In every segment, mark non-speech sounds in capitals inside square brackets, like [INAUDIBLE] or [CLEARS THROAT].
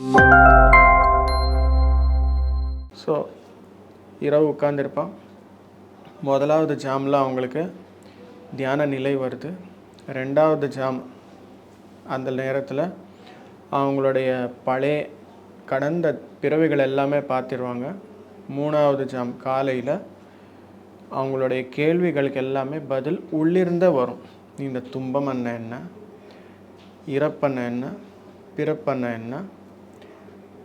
So இரவு உட்காந்துருப்பான் முதலாவது ஜாமில் அவங்களுக்கு தியான நிலை வருது. ரெண்டாவது ஜாம் அந்த நேரத்தில் அவங்களுடைய பழைய கடந்த பிறவிகள் எல்லாமே பார்த்துருவாங்க. மூணாவது ஜாம் காலையில் அவங்களுடைய கேள்விகளுக்கு எல்லாமே பதில் உள்ளிருந்தே வரும். இந்த துன்பம் என்ன என்ன? இறப்பண்ண என்ன? பிறப்பண்ண என்ன?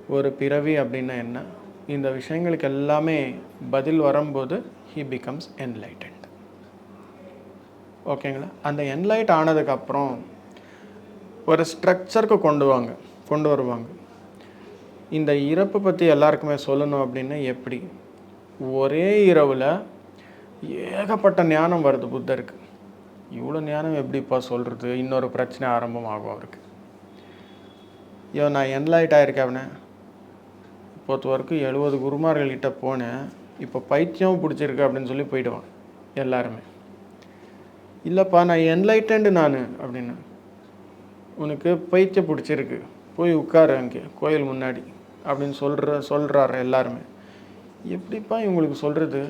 ஒரு பிறவி அப்படின்னா என்ன? இந்த விஷயங்களுக்கு எல்லாமே பதில் வரும்போது ஹி பிகம்ஸ் என்லைட்டன்ட் ஓகேங்களா அந்த என்லைட் ஆனதுக்கப்புறம் ஒரு ஸ்ட்ரக்சருக்கு கொண்டு வாங்க கொண்டு வருவாங்க. இந்த இறப்பு பற்றி எல்லாருக்குமே சொல்லணும் அப்படின்னா எப்படி? ஒரே இரவில் ஏகப்பட்ட ஞானம் வருது புத்தருக்கு. இவ்வளோ ஞானம் எப்படிப்பா சொல்கிறது இன்னொரு பிரச்சனை ஆரம்பமாகும் அவருக்கு. ஐயோ நான் என்லைட் ஆயிருக்கேன் பொறுத்த வரைக்கும் எழுபது குருமார்கள்கிட்ட போனேன். இப்போ பைத்தியம் பிடிச்சிருக்கு அப்படின்னு சொல்லி போயிடுவான் எல்லாருமே. இல்லைப்பா நான் என்லைட்டன்டு நான் அப்படின்னு. உனக்கு பைத்தியம் பிடிச்சிருக்கு. போய் உட்காரு அங்கே கோயில் முன்னாடி அப்படின்னு சொல்கிற சொல்கிறாரு எல்லாருமே. எப்படிப்பா இவங்களுக்கு சொல்கிறது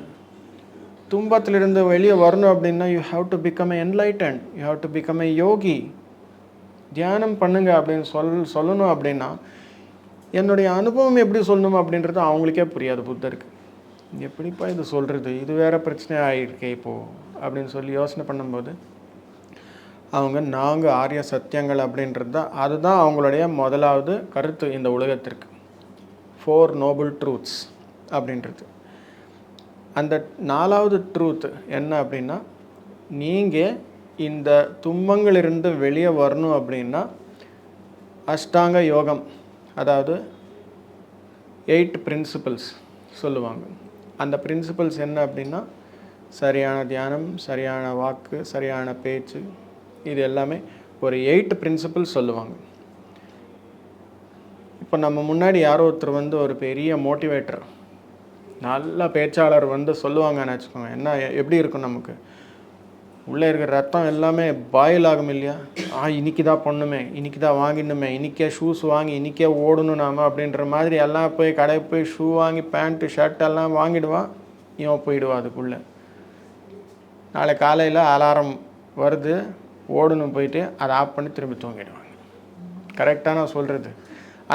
துன்பத்திலிருந்து வெளியே வரணும் அப்படின்னா you have to become a enlighten you have to become a yogi தியானம் பண்ணுங்க அப்படின்னு சொல் சொல்லணும் அப்படின்னா என்னுடைய அனுபவம் எப்படி சொல்லணும் அப்படின்றது அவங்களுக்கே புரியாது புத்தருக்கு. எப்படிப்பா இது சொல்கிறது இது வேறு பிரச்சனை ஆகிருக்கே இப்போது அப்படின்னு சொல்லி யோசனை பண்ணும்போது அவங்க நாங்கள் ஆரிய சத்தியங்கள் அப்படின்றது தான் அதுதான் அவங்களுடைய முதலாவது கருத்து இந்த உலகத்திற்கு. ஃபோர் நோபல் ட்ரூத்ஸ் அப்படின்றது. அந்த நாலாவது ட்ரூத் என்ன அப்படின்னா நீங்கள் இந்த துன்பங்களிலிருந்து வெளியே வரணும் அப்படின்னா அஷ்டாங்க யோகம். அதாவது எயிட் பிரின்சிபல்ஸ் சொல்லுவாங்க. அந்த பிரின்சிபல்ஸ் என்ன அப்படின்னா சரியான தியானம் சரியான வாக்கு சரியான பேச்சு இது எல்லாமே ஒரு எயிட் பிரின்சிபல்ஸ் சொல்லுவாங்க. இப்போ நம்ம முன்னாடி யாரோ ஒருத்தர் வந்து ஒரு பெரிய மோட்டிவேட்டர் நல்ல பேச்சாளர் வந்து சொல்லுவாங்கன்னு வச்சுக்கோங்க என்ன எப்படி இருக்கும் நமக்கு? உள்ளே இருக்கிற ரத்தம் எல்லாமே பாயில் ஆகும் இல்லையா? ஆ இன்னைக்கு தான் பண்ணுமே இன்னைக்கு தான் வாங்கிடணுமே இன்றைக்கே ஷூஸ் வாங்கி இன்றைக்கே ஓடணும் நாம அப்படின்ற மாதிரி எல்லாம் போய் கடை போய் ஷூ வாங்கி பேண்ட்டு ஷர்ட் எல்லாம் வாங்கிடுவான் இவன் போயிடுவான் அதுக்குள்ளே. நாளை காலையில் அலாரம் வருது ஓடணும் போயிட்டு அதை ஆஃப் பண்ணி திரும்பி தூங்கிடுவாங்க. கரெக்டாக நான் சொல்கிறது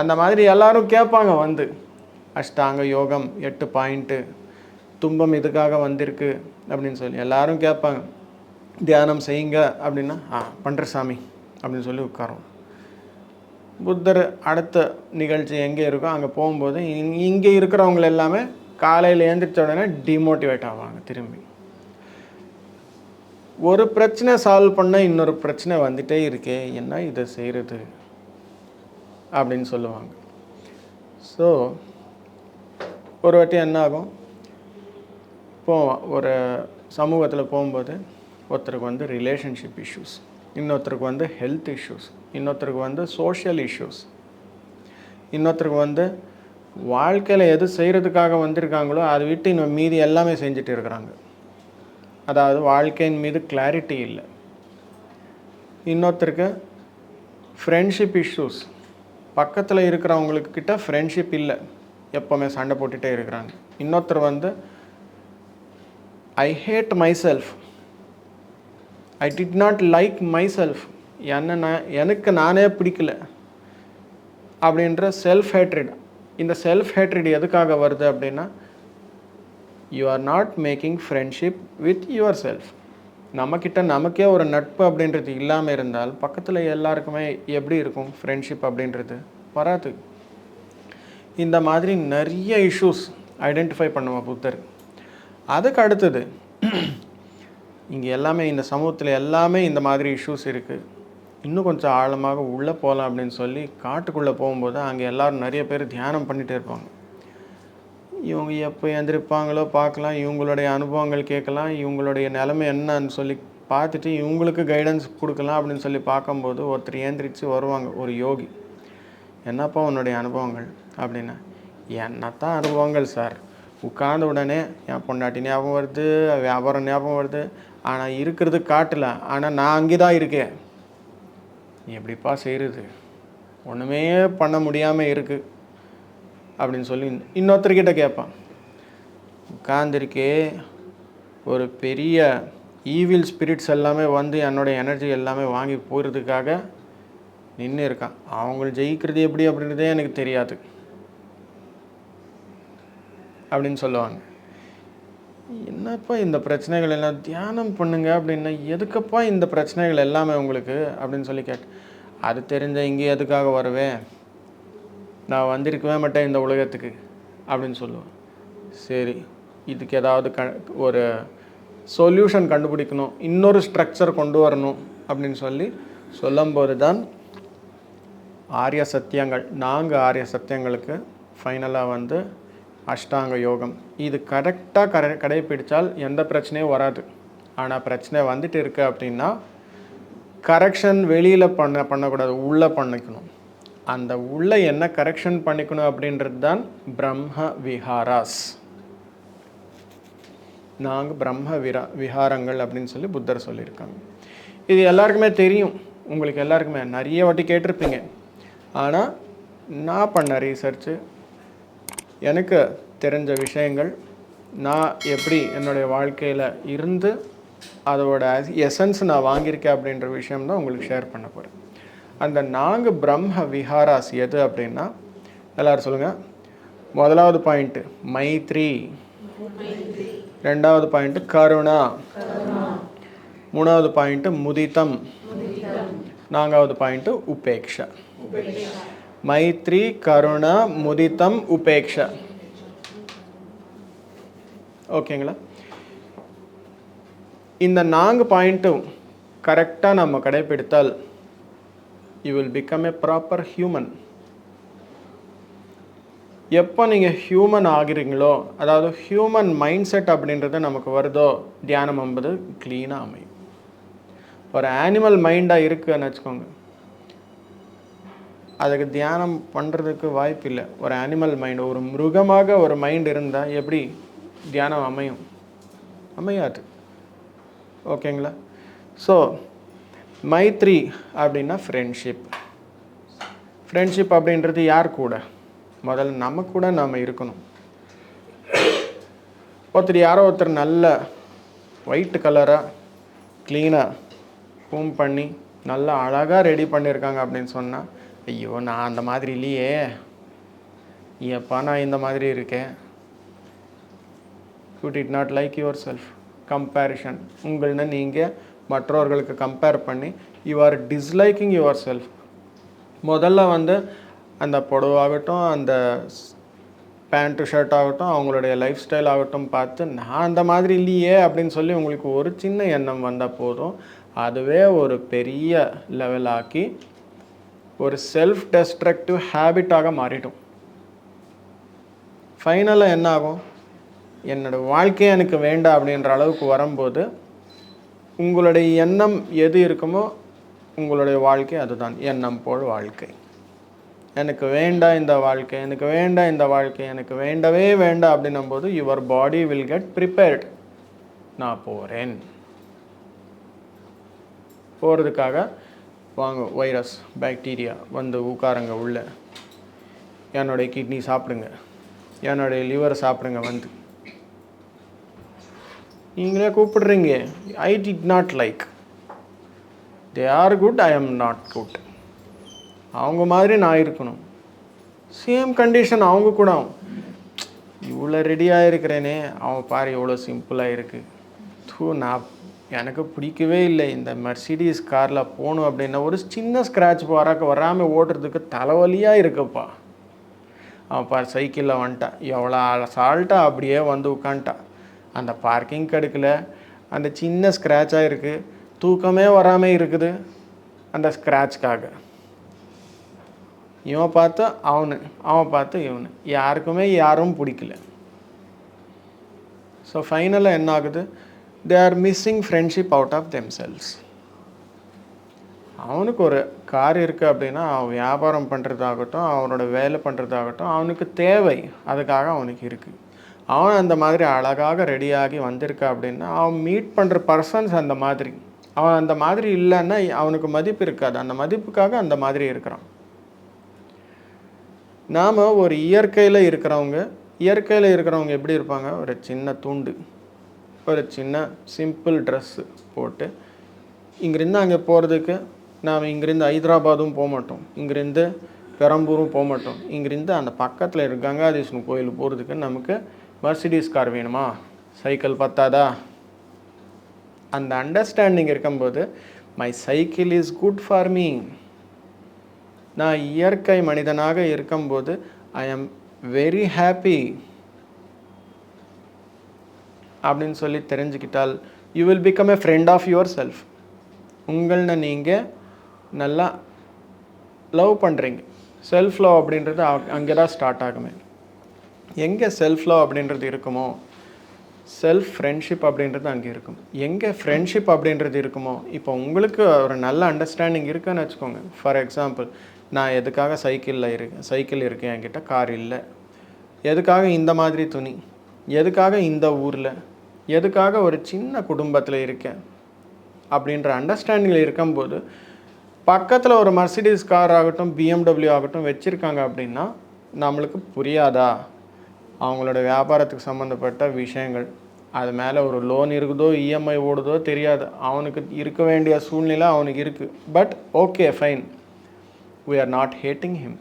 அந்த மாதிரி எல்லோரும் கேட்பாங்க வந்து அஷ்டாங்க யோகம் எட்டு பாயிண்ட்டு துன்பம் இதுக்காக வந்திருக்கு அப்படின்னு சொல்லி. எல்லாரும் கேட்பாங்க. தியானம் செய்யுங்க அப்படின்னா ஆ பண்ணுற சாமி அப்படின்னு சொல்லி உட்காரோம் புத்தர் அடுத்த நிகழ்ச்சி எங்கே இருக்கோ அங்கே போகும்போது இங்கே இருக்கிறவங்க எல்லாமே காலையில் எழுந்திரிச்ச உடனே டிமோட்டிவேட் ஆவாங்க திரும்பி. ஒரு பிரச்சனை சால்வ் பண்ண இன்னொரு பிரச்சனை வந்துட்டே இருக்கே என்ன இதை செய்கிறது அப்படின்னு சொல்லுவாங்க. ஸோ ஒரு வாட்டி என்ன ஆகும்? இப்போ ஒரு சமூகத்தில் போகும்போது ஒருத்தருக்கு வந்து ரிலேஷன்ஷிப் இஷ்யூஸ் இன்னொருத்தருக்கு வந்து ஹெல்த் இஷ்யூஸ் இன்னொருத்தருக்கு வந்து சோஷியல் இஷ்யூஸ் இன்னொருத்தருக்கு வந்து வாழ்க்கையில் எது செய்கிறதுக்காக வந்திருக்காங்களோ அதை விட்டு இன்னும் மீதி எல்லாமே செஞ்சுட்டு இருக்கிறாங்க. அதாவது வாழ்க்கையின் மீது கிளாரிட்டி இல்லை. இன்னொருத்தருக்கு ஃப்ரெண்ட்ஷிப் இஷ்யூஸ் பக்கத்தில் இருக்கிறவங்களுக்கு கிட்ட ஃப்ரெண்ட்ஷிப் இல்லை. எப்போவுமே சண்டை போட்டுகிட்டே இருக்கிறாங்க. இன்னொருத்தர் வந்து I hate myself I did not like myself என்ன நான் எனக்கு நானே பிடிக்கல. அப்படின்ற செல்ஃப் ஹேட்ரிட் இந்த செல்ஃப் ஹேட்ரிட் எதுக்காக வருது அப்படின்னா you are not making friendship with yourself நம்மக்கிட்ட நமக்கே ஒரு நட்பு அப்படின்றது இல்லாமல் இருந்தால் பக்கத்தில் எல்லாருக்குமே எப்படி இருக்கும் ஃப்ரெண்ட்ஷிப் அப்படின்றது? வராது. இந்த மாதிரி நிறைய இஷ்யூஸ் ஐடென்டிஃபை பண்ணுவோம் புத்தர். அதுக்கு அடுத்தது இங்கே எல்லாமே இந்த சமூகத்தில் எல்லாமே இந்த மாதிரி இஷ்யூஸ் இருக்குது இன்னும் கொஞ்சம் ஆழமாக உள்ளே போகலாம் அப்படின்னு சொல்லி காட்டுக்குள்ளே போகும்போது அங்கே எல்லோரும் நிறைய பேர் தியானம் பண்ணிகிட்டே இருப்பாங்க. இவங்க எப்போ எந்திரிப்பாங்களோ பார்க்கலாம் இவங்களுடைய அனுபவங்கள் கேட்கலாம் இவங்களுடைய நிலைமை என்னன்னு சொல்லி பார்த்துட்டு இவங்களுக்கு கைடன்ஸ் கொடுக்கலாம் அப்படின்னு சொல்லி பார்க்கும்போது ஒருத்தர் ஏந்திரிச்சு வருவாங்க ஒரு யோகி. என்னப்பா உன்னுடைய அனுபவங்கள்? அப்படின்னா. என்னத்தான் அனுபவங்கள் சார். உட்கார்ந்த உடனே என் பொண்டாட்டி ஞாபகம் வருது வியாபாரம் ஞாபகம் வருது ஆனால் இருக்கிறது காட்டல. ஆனால் நான் அங்கே தான் இருக்கேன். நீ எப்படிப்பா செய்கிறது ஒன்றுமே பண்ண முடியாமல் இருக்குது அப்படின்னு சொல்லி இன்னொருத்தர்கிட்ட கேட்பான். உட்காந்துருக்கே ஒரு பெரிய ஈவில் ஸ்பிரிட்ஸ் எல்லாமே வந்து என்னோட எனர்ஜி எல்லாமே வாங்கி போகிறதுக்காக நின்று இருக்கான். அவங்கள ஜெயிக்கிறது எப்படி அப்படின்றதே எனக்கு தெரியாது. அப்படின்னு சொல்லுவாங்க. என்னப்பா இந்த பிரச்சனைகள் எல்லாம்? தியானம் பண்ணுங்க அப்படின்னா எதுக்கப்பா இந்த பிரச்சனைகள் எல்லாமே உங்களுக்கு? அப்படின்னு சொல்லி கேட்டு அது தெரிஞ்ச இங்கே எதுக்காக வருவேன்? நான் வந்திருக்கவே மாட்டேன் இந்த உலகத்துக்கு அப்படின்னு சொல்லுவேன். சரி இதுக்கு ஏதாவது க ஒரு சொல்யூஷன் கண்டுபிடிக்கணும் இன்னொரு ஸ்ட்ரக்சர் கொண்டு வரணும் அப்படின்னு சொல்லி சொல்லும்போது தான் ஆரிய சத்தியங்கள் நான்கு ஆரிய சத்தியங்களுக்கு ஃபைனலாக வந்து அஷ்டாங்க யோகம். இது கரெக்டாக கரை கடைப்பிடித்தால் எந்த பிரச்சனையும் வராது. ஆனால் பிரச்சனை வந்துட்டு இருக்குது அப்படின்னா கரெக்ஷன் வெளியில் பண்ண பண்ணக்கூடாது. உள்ளே பண்ணிக்கணும். அந்த உள்ளே என்ன கரெக்ஷன் பண்ணிக்கணும் அப்படின்றது தான் பிரம்ம விஹாராஸ். நாங்கள் பிரம்ம விரா விஹாரங்கள் அப்படின்னு சொல்லி புத்தர் சொல்லியிருக்காங்க. இது எல்லாருக்குமே தெரியும். உங்களுக்கு எல்லாருக்குமே நிறைய வாட்டி கேட்டிருப்பீங்க. ஆனால் நான் பண்ண ரீசர்ச்சு எனக்கு தெரிஞ்ச விஷயங்கள் நான் எப்படி என்னுடைய வாழ்க்கையில் இருந்து அதோட எசன்ஸ் நான் வாங்கியிருக்கேன் அப்படின்ற விஷயம் தான் உங்களுக்கு ஷேர் பண்ண போகிறேன் அந்த நான்கு பிரம்ம விஹாராஸ் எது அப்படின்னா எல்லாரும் சொல்லுங்கள் முதலாவது பாயிண்ட்டு மைத்ரி. ரெண்டாவது பாயிண்ட்டு கருணா. மூணாவது பாயிண்ட்டு முதித்தம். நான்காவது பாயிண்ட்டு உபேக்ஷா. மைத்ரி கருணா முதித்தம் உபேக்ஷா. ஓகேங்களா இந்த நான்கு பாயிண்ட்டும் கரெக்டாக நம்ம கடைப்பிடித்தால் you will become a proper human எப்போ நீங்கள் ஹியூமன் ஆகிறீங்களோ அதாவது ஹியூமன் மைண்ட் செட் அப்படின்றது நமக்கு வருதோ தியானம் என்பது க்ளீனாக அமையும். ஒரு ஆனிமல் மைண்டாக இருக்குன்னு வச்சுக்கோங்க. அதுக்கு தியானம் பண்ணுறதுக்கு வாய்ப்பு இல்லை. ஒரு அனிமல் மைண்ட் ஒரு மிருகமாக ஒரு மைண்ட் இருந்தால் எப்படி தியானம் அமையும்? அமையாது. ஓகேங்களா ஸோ மைத்ரி அப்படின்னா ஃப்ரெண்ட்ஷிப் ஃப்ரெண்ட்ஷிப் அப்படின்றது யார் கூட? முதல்ல நம்ம கூட நாம் இருக்கணும். ஒருத்தர் யாரோ ஒருத்தர் நல்ல ஒயிட் கலராக க்ளீனாக கூம் பண்ணி நல்லா அழகாக ரெடி பண்ணியிருக்காங்க அப்படின்னு சொன்னால் ஐயோ நான் அந்த மாதிரி இல்லையே. எப்பா நான் இந்த மாதிரி இருக்கேன். You did not like yourself comparison உங்கள்னு நீங்கள் மற்றவர்களுக்கு கம்பேர் பண்ணி you are disliking yourself முதல்ல வந்து அந்த புடவாகட்டும் அந்த பேண்ட்டு ஷர்ட் ஆகட்டும் அவங்களுடைய லைஃப் ஸ்டைல் ஆகட்டும் பார்த்து நான் அந்த மாதிரி இல்லையே அப்படின்னு சொல்லி உங்களுக்கு ஒரு சின்ன எண்ணம் வந்தால் போதும். அதுவே ஒரு பெரிய லெவல் ஆக்கி ஒரு செல்ஃப் டெஸ்ட்ரக்டிவ் ஹேபிட்டாக மாறிடும். ஃபைனலாக என்ன ஆகும் என்னோடய வாழ்க்கையே எனக்கு வேண்டாம் அப்படின்ற அளவுக்கு வரும்போது உங்களுடைய எண்ணம் எது இருக்குமோ உங்களுடைய வாழ்க்கை அதுதான். எண்ணம் போல் வாழ்க்கை. எனக்கு வேண்டாம் இந்த வாழ்க்கை எனக்கு வேண்டாம் இந்த வாழ்க்கை எனக்கு வேண்டவே வேண்டாம் அப்படின்னும் போது your body will get prepared நான் போகிறேன் போகிறதுக்காக வாங்க வைரஸ் பாக்டீரியா வந்து உட்காருங்க உள்ள. என்னுடைய கிட்னி சாப்பிடுங்க. என்னுடைய லிவர் சாப்பிடுங்க வந்து. நீங்களே கூப்பிடுறீங்க I did not like they are good I am not good அவங்க மாதிரி நான் இருக்கணும். சேம் கண்டிஷன் அவங்க கூட. இவ்வளோ ரெடியாக இருக்கிறேனே. அவன் பாரு எவ்வளோ சிம்பிளாக இருக்குது தூ நான் எனக்கு பிடிக்கவே இல்லை. இந்த மெர்சிடிஸ் காரில் போகணும் அப்படின்னா ஒரு சின்ன ஸ்க்ராட்ச் வராக்க வராமல் ஓட்டுறதுக்கு தலைவலியாக இருக்குப்பா. அவன் பார் சைக்கிளில் வந்துட்டான். எவ்வளோ அசால்ட்டாக அப்படியே வந்து உட்காந்துட்டான் அந்த பார்க்கிங் கடுக்கல. அந்த சின்ன ஸ்க்ராட்சாக இருக்குது தூக்கமே வராமல் இருக்குது. அந்த ஸ்க்ராட்ச்காக இவன் பார்த்து அவனு. அவன் பார்த்து இவனு. யாருக்குமே யாரும் பிடிக்கல. ஸோ ஃபைனலாக என்ன ஆகுது? They are missing friendship out of themselves அவனுக்கு ஒரு கார் இருக்குது அப்படின்னா அவன் வியாபாரம் பண்ணுறதாகட்டும் அவனோட வேலை பண்ணுறதாகட்டும் அவனுக்கு தேவை. அதுக்காக அவனுக்கு இருக்குது அவன் அந்த மாதிரி அழகாக ரெடியாகி வந்திருக்கா அப்படின்னா அவன் மீட் பண்ணுற பர்சன்ஸ் அந்த மாதிரி. அவன் அந்த மாதிரி இல்லைன்னா அவனுக்கு மதிப்பு இருக்காது. அந்த மதிப்புக்காக அந்த மாதிரி இருக்கிறான். நாம் ஒரு இயற்கையில் இருக்கிறவங்க இயற்கையில் இருக்கிறவங்க எப்படி இருப்பாங்க? ஒரு சின்ன துண்டு. ஒரு சின்ன சிம்பிள் ட்ரெஸ்ஸு போட்டு இங்கேருந்து அங்கே போகிறதுக்கு நாம் இங்கேருந்து ஹைதராபாதும் போக மாட்டோம். இங்கேருந்து பெரம்பூரும் போக மாட்டோம். இங்கேருந்து அந்த பக்கத்தில் இருக்க கங்காதீஸ்வரன் கோயில் போகிறதுக்கு நமக்கு மர்சிடிஸ் கார் வேணுமா? சைக்கிள் பத்தாதா? அந்த அண்டர்ஸ்டாண்டிங் இருக்கும்போது my cycle is good for me நான் இயற்கை மனிதனாக இருக்கும்போது ஐ ஆம் வெரி ஹாப்பி அப்படின்னு சொல்லி தெரிஞ்சுக்கிட்டால் you will become a friend of yourself உங்களை நீங்கள் நல்லா லவ் பண்ணுறீங்க செல்ஃப் லவ் அப்படின்றது அங்கே தான் ஸ்டார்ட் ஆகுமே. எங்கே செல்ஃப் லவ் அப்படின்றது இருக்குமோ செல்ஃப் ஃப்ரெண்ட்ஷிப் அப்படின்றது அங்கே இருக்கும். எங்கே ஃப்ரெண்ட்ஷிப் அப்படின்றது இருக்குமோ இப்போ உங்களுக்கு ஒரு நல்ல அண்டர்ஸ்டாண்டிங் இருக்குன்னு வச்சுக்கோங்க. ஃபார் எக்ஸாம்பிள் நான் எதுக்காக சைக்கிளில் இருக்கேன் சைக்கிள் இருக்கேன் என்கிட்ட கார் இல்லை. எதுக்காக இந்த மாதிரி துணி? எதுக்காக இந்த ஊரில்? எதுக்காக ஒரு சின்ன குடும்பத்தில் இருக்கேன்? அப்படின்ற அண்டர்ஸ்டாண்டிங்கில் இருக்கும்போது பக்கத்தில் ஒரு மர்சிடிஸ் கார் ஆகட்டும் பிஎம்டபிள்யூ ஆகட்டும் வச்சுருக்காங்க அப்படின்னா நம்மளுக்கு புரியாதா? அவங்களோட வியாபாரத்துக்கு சம்மந்தப்பட்ட விஷயங்கள் அது மேலே ஒரு லோன் இருக்குதோ இஎம்ஐ ஓடுதோ தெரியாது. அவனுக்கு இருக்க வேண்டிய சூழ்நிலை அவனுக்கு இருக்குது but okay fine we are not hating him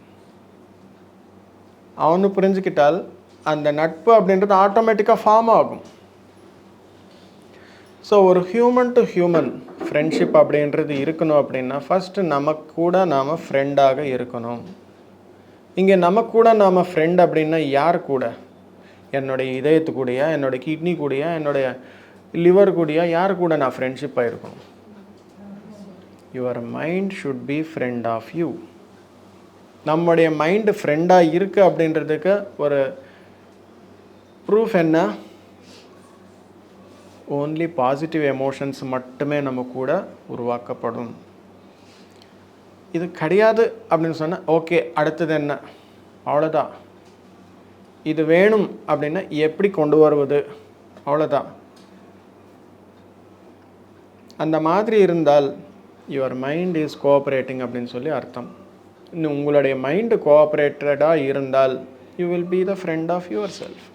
அவனு புரிஞ்சுக்கிட்டால் அந்த நட்பு அப்படின்றது ஆட்டோமேட்டிக்காக ஃபார்ம் ஆகும். ஸோ ஒரு ஹியூமன் டு ஹியூமன் ஃப்ரெண்ட்ஷிப் அப்படின்றது இருக்கணும் அப்படின்னா ஃபஸ்ட்டு நமக்கு கூட நாம் ஃப்ரெண்டாக இருக்கணும். இங்கே நமக்கு கூட நாம் ஃப்ரெண்ட் அப்படின்னா யார் கூட? என்னுடைய இதயத்து கூடயா என்னுடைய கிட்னி கூடயா என்னுடைய லிவர் கூடயா யார் கூட நான் ஃப்ரெண்ட்ஷிப்பாக இருக்கணும் your mind should be friend of you நம்முடைய மைண்டு ஃப்ரெண்டாக இருக்குது அப்படின்றதுக்கு ஒரு ப்ரூஃப் என்ன? ஓன்லி பாசிட்டிவ் எமோஷன்ஸ் மட்டுமே நம்ம கூட உருவாக்கப்படும். இது கிடையாது அப்படின்னு சொன்னால் ஓகே அடுத்தது என்ன? அவ்வளோதான் இது வேணும் அப்படின்னா எப்படி கொண்டு வருவது? அவ்வளோதான் அந்த மாதிரி இருந்தால் யுவர் மைண்ட் இஸ் கோஆப்ரேட்டிங் அப்படின்னு சொல்லி அர்த்தம். இன்னும் உங்களுடைய மைண்டு கோஆப்ரேட்டடாக இருந்தால் you will be the friend of yourself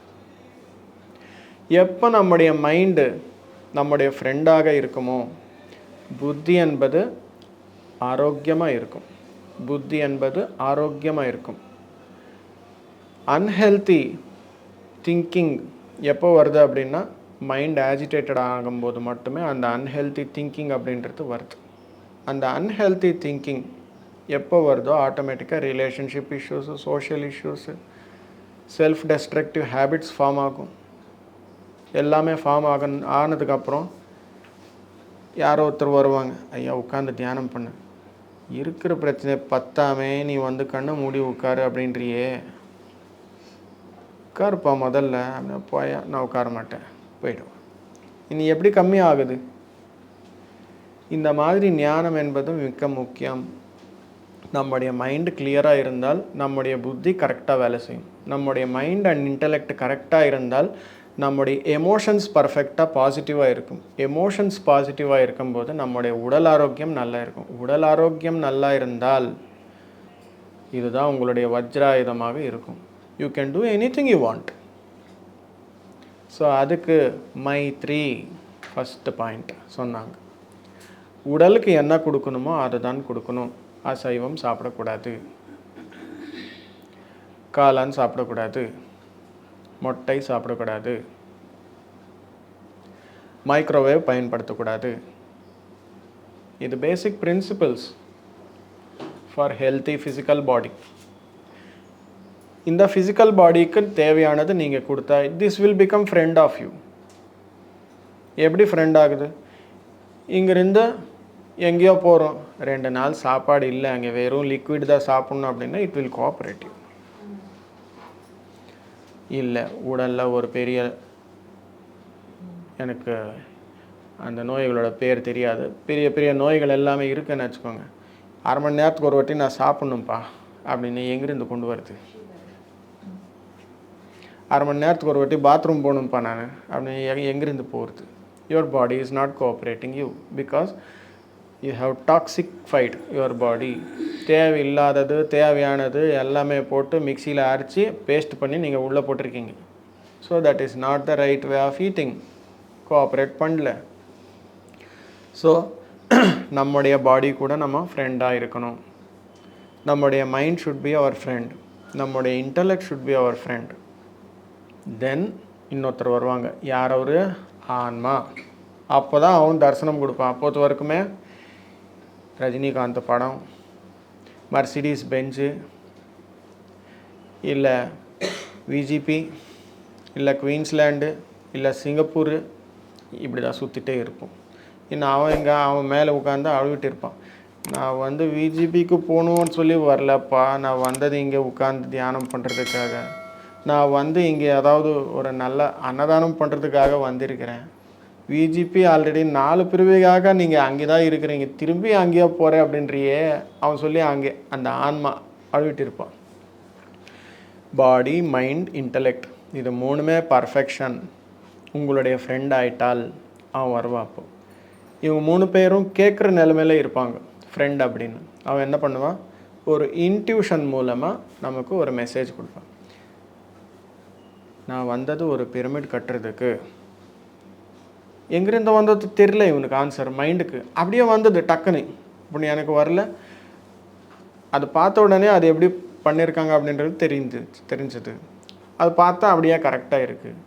எப்போ நம்முடைய மைண்டு நம்முடைய ஃப்ரெண்டாக இருக்குமோ புத்தி என்பது ஆரோக்கியமாக இருக்கும். புத்தி என்பது ஆரோக்கியமாக இருக்கும். அன்ஹெல்த்தி திங்கிங் எப்போ வருது அப்படின்னா மைண்ட் ஆஜிடேட்டட் ஆகும்போது மட்டுமே அந்த அன்ஹெல்த்தி திங்கிங் அப்படின்றது வருது. அந்த அன்ஹெல்த்தி திங்கிங் எப்போ வருதோ ஆட்டோமேட்டிக்காக relationship issues social issues self destructive habits form ஆகும். எல்லாமே ஃபார்ம் ஆக ஆனதுக்கப்புறம் யாரோ ஒருத்தர் வருவாங்க. ஐயா உட்காந்து தியானம் பண்ணு. இருக்கிற பிரச்சனை பத்தாமே நீ வந்து கண்ணை மூடி உட்காரு அப்படின்றியே. உட்காருப்பா முதல்ல. அப்படின்னா போயா நான் உட்கார மாட்டேன். போயிடுவேன் இனி எப்படி கம்மி ஆகுது? இந்த மாதிரி ஞானம் என்பதும் மிக்க முக்கியம். நம்முடைய மைண்டு கிளியராக இருந்தால் நம்முடைய புத்தி கரெக்டாக வேலை செய்யும். நம்முடைய மைண்ட் அண்ட் இன்டலெக்ட் கரெக்டாக இருந்தால் நம்முடைய எமோஷன்ஸ் பர்ஃபெக்டாக பாசிட்டிவாக இருக்கும். எமோஷன்ஸ் பாசிட்டிவாக இருக்கும்போது நம்முடைய உடல் ஆரோக்கியம் நல்லா இருக்கும். உடல் ஆரோக்கியம் நல்லா இருந்தால் இதுதான் உங்களுடைய வஜ்ராயுதமாக இருக்கும். You can do anything you want so அதுக்கு மை த்ரீ ஃபஸ்ட்டு பாயிண்ட் சொன்னாங்க. உடலுக்கு என்ன கொடுக்கணுமோ அதை தான் கொடுக்கணும். அசைவம் சாப்பிடக்கூடாது. காளான் சாப்பிடக்கூடாது. மொட்டை சாப்பிடக்கூடாது. மைக்ரோவேவ் பயன்படுத்தக்கூடாது. இது basic principles for healthy physical body இந்த ஃபிசிக்கல் பாடிக்கு தேவையானது நீங்கள் கொடுத்தா this will become friend of you எப்படி ஃப்ரெண்ட் ஆகுது? இங்கேருந்து எங்கேயோ போகிறோம் ரெண்டு நாள் சாப்பாடு இல்லை அங்கே வெறும் லிக்விட் தான் சாப்பிட்ணும் அப்படின்னா இட் வில் கோஆப்ரேட்டிவ் இல்லை உடலில் ஒரு பெரிய எனக்கு அந்த நோய்களோட பேர் தெரியாது. பெரிய பெரிய நோய்கள் எல்லாமே இருக்குன்னு வச்சுக்கோங்க. அரை மணி நேரத்துக்கு ஒரு வாட்டி நான் சாப்பிட்ணும்ப்பா அப்படின்னு எங்கிருந்து கொண்டு வருது? அரை மணி நேரத்துக்கு ஒரு வாட்டி பாத்ரூம் போகணும்ப்பா நான் அப்படின்னு எங்கிருந்து போகிறது your body is not cooperating you because you have toxic fight your body தேவையில்லாதது தேவையானது எல்லாமே போட்டு மிக்சியில் அரைச்சி பேஸ்ட் பண்ணி நீங்கள் உள்ளே போட்டிருக்கீங்க. So that is not the right way of eating cooperate பண்ணல. ஸோ [CLEARS THROAT] நம்முடைய பாடி கூட நம்ம ஃப்ரெண்டாக இருக்கணும். நம்முடைய mind should be our friend நம்முடைய intellect should be our friend then இன்னொருத்தர் வருவாங்க. யார் அவர்? ஆன்மா. அப்போ தான் அவன் தரிசனம் கொடுப்பான். அப்போது வரைக்குமே ரஜினிகாந்த் படம் மர்சிடிஸ் பெஞ்சு இல்லை விஜிபி இல்லை குயின்ஸ்லேண்டு இல்லை சிங்கப்பூர் இப்படி தான் சுற்றிட்டே இருப்போம். இன்னும் அவன் எங்கே அவன் மேலே உட்காந்து அழுவிட்டு இருப்பான். நான் வந்து விஜிபிக்கு போகணும்னு சொல்லி வரலப்பா. நான் வந்தது இங்கே உட்காந்து தியானம் பண்ணுறதுக்காக நான் வந்து இங்கே ஏதாவது ஒரு நல்ல அன்னதானம் பண்ணுறதுக்காக வந்திருக்கிறேன். விஜிபி ஆல்ரெடி நாலு பிரிவுக்காக நீங்கள் அங்கே தான் இருக்கிறீங்க. திரும்பி அங்கேயே போகிறேன் அப்படின்றியே அவன் சொல்லி அங்கே அந்த ஆன்மா அழுவிட்டு இருப்பான் பாடி மைண்ட் இன்டலெக்ட் இது மூணுமே பர்ஃபெக்ஷன் உங்களுடைய ஃப்ரெண்ட் ஆயிட்டால் அவன் வருவாப்போ இவங்க மூணு பேரும் கேட்குற நிலமையில இருப்பாங்க ஃப்ரெண்ட் அப்படின்னு. அவன் என்ன பண்ணுவான்? ஒரு இன்ட்யூஷன் மூலமாக நமக்கு ஒரு மெசேஜ் கொடுப்பான். நான் வந்தது ஒரு பிரமிட் கட்டுறதுக்கு. எங்கேருந்து வந்தது தெரில இவனுக்கு ஆன்சர் மைண்டுக்கு அப்படியே வந்தது டக்குன்னு. இப்படி எனக்கு வரல. அது பார்த்த உடனே அது எப்படி பண்ணியிருக்காங்க அப்படின்றது தெரிஞ்சு தெரிஞ்சது. அது பார்த்தா அப்படியே கரெக்டாக இருக்குது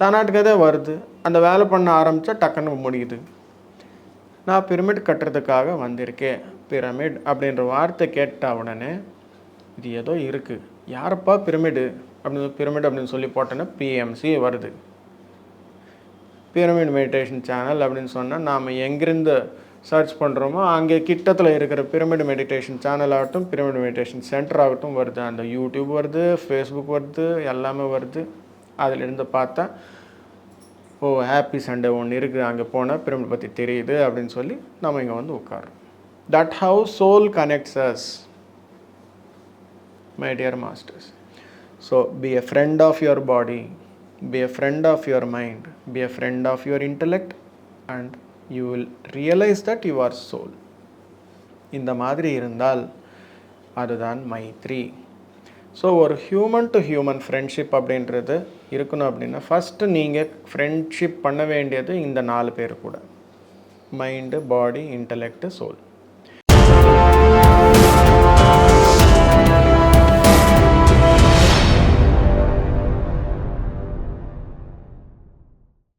தானாட்டுக்கதே வருது. அந்த வேலை பண்ண ஆரம்பித்தா டக்குன்னு முடியுது. நான் பிரமிட் கட்டுறதுக்காக வந்திருக்கேன். பிரமிட் அப்படின்ற வார்த்தை கேட்ட உடனே இது ஏதோ இருக்குது யாரப்பா பிரமிடு அப்படின்னு பிரமிட் அப்படின்னு சொல்லி போட்டோன்னா பிஎம்சி வருது. பிரமிட் மெடிடேஷன் சேனல் அப்படின்னு சொன்னால் நாம் எங்கிருந்து சர்ச் பண்ணுறோமோ அங்கே கிட்டத்தில் இருக்கிற பிரமிட் மெடிடேஷன் சேனல் ஆகட்டும் பிரமிட் மெடிடேஷன் சென்டர் ஆகட்டும் வருது. அந்த யூடியூப் வருது ஃபேஸ்புக் வருது எல்லாமே வருது. அதிலிருந்து பார்த்தா ஓ ஹாப்பி சண்டே ஒன்று இருக்குது அங்கே போனால் பிரமிட் பற்றி தெரியுது அப்படின்னு சொல்லி நம்ம இங்கே வந்து உட்காரோம் that how soul connects us my dear masters so be a friend of your body be a friend of your mind, be a friend of your intellect, and you will realize that you are soul. இந்த மாதிரி இருந்தால் அதுதான் மைத்ரி. So ஒரு human to human friendship அப்படின்றது இருக்கணும் அப்படின்னா first நீங்கள் ஃப்ரெண்ட்ஷிப் பண்ண வேண்டியது இந்த நாலு பேர் கூட. Mind body intellect soul